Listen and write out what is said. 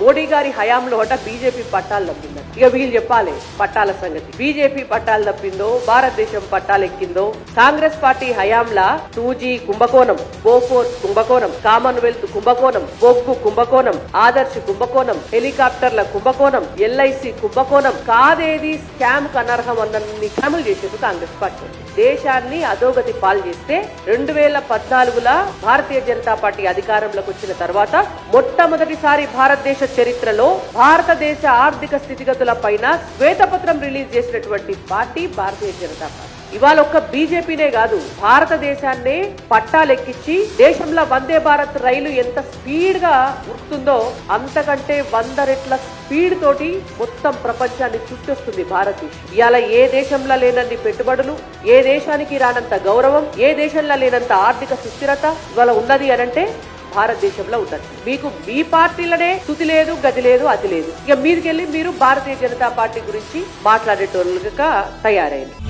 మోడీ గారి హయాంలో అట బీజేపీ పట్టాలు తప్పింది. ఇక వీళ్ళు చెప్పాలి పట్టాల సంగతి. బీజేపీ పట్టాలు తప్పిందో భారతదేశం పట్టాలు ఎక్కిందో కాంగ్రెస్ పార్టీ హయాంలా టూజీ కుంభకోణం బోఫోర్స్ కుంభకోణం కామన్వెల్త్ కుంభకోణం బొగ్గు కుంభకోణం ఆదర్శ్ కుంభకోణం హెలికాప్టర్ల కుంభకోణం ఎల్ఐసి కుంభకోణం కాదేది స్కామ్ అనర్హం అన్నన్ని క్రమలు చేసేది కాంగ్రెస్ పార్టీ. దేశాన్ని అధోగతి పాలు చేస్తే రెండు వేల పద్నాలుగుల భారతీయ జనతా పార్టీ అధికారంలోకి వచ్చిన తర్వాత మొట్టమొదటిసారి భారతదేశ చరిత్రలో భారతదేశ ఆర్థిక స్థితిగతుల పైన శ్వేతపత్రం రిలీజ్ చేసినటువంటి పార్టీ భారతీయ జనతా పార్టీ. ఇవాళ ఒక్క బీజేపీనే కాదు భారతదేశాన్నే పట్టాలెక్కించి దేశంలో వందే భారత్ రైలు ఎంత స్పీడ్గా ఉరుకుతుందో అంతకంటే వంద రెట్ల స్పీడ్ తోటి మొత్తం ప్రపంచాన్ని చుట్టొస్తుంది భారతదేశం. ఇవాళ ఏ దేశంలో లేనన్ని పెట్టుబడులు ఏ దేశానికి రానంత గౌరవం ఏ దేశంలో లేనంత ఆర్థిక సుస్థిరత ఇవాళ ఉన్నది అనంటే భారతదేశంలో ఉన్నది. మీకు మీ పార్టీలనే స్థుతి లేదు గది లేదు అది లేదు. ఇక మీదికెళ్ళి మీరు భారతీయ జనతా పార్టీ గురించి మాట్లాడేటోళ్ళుగా తయారైంది.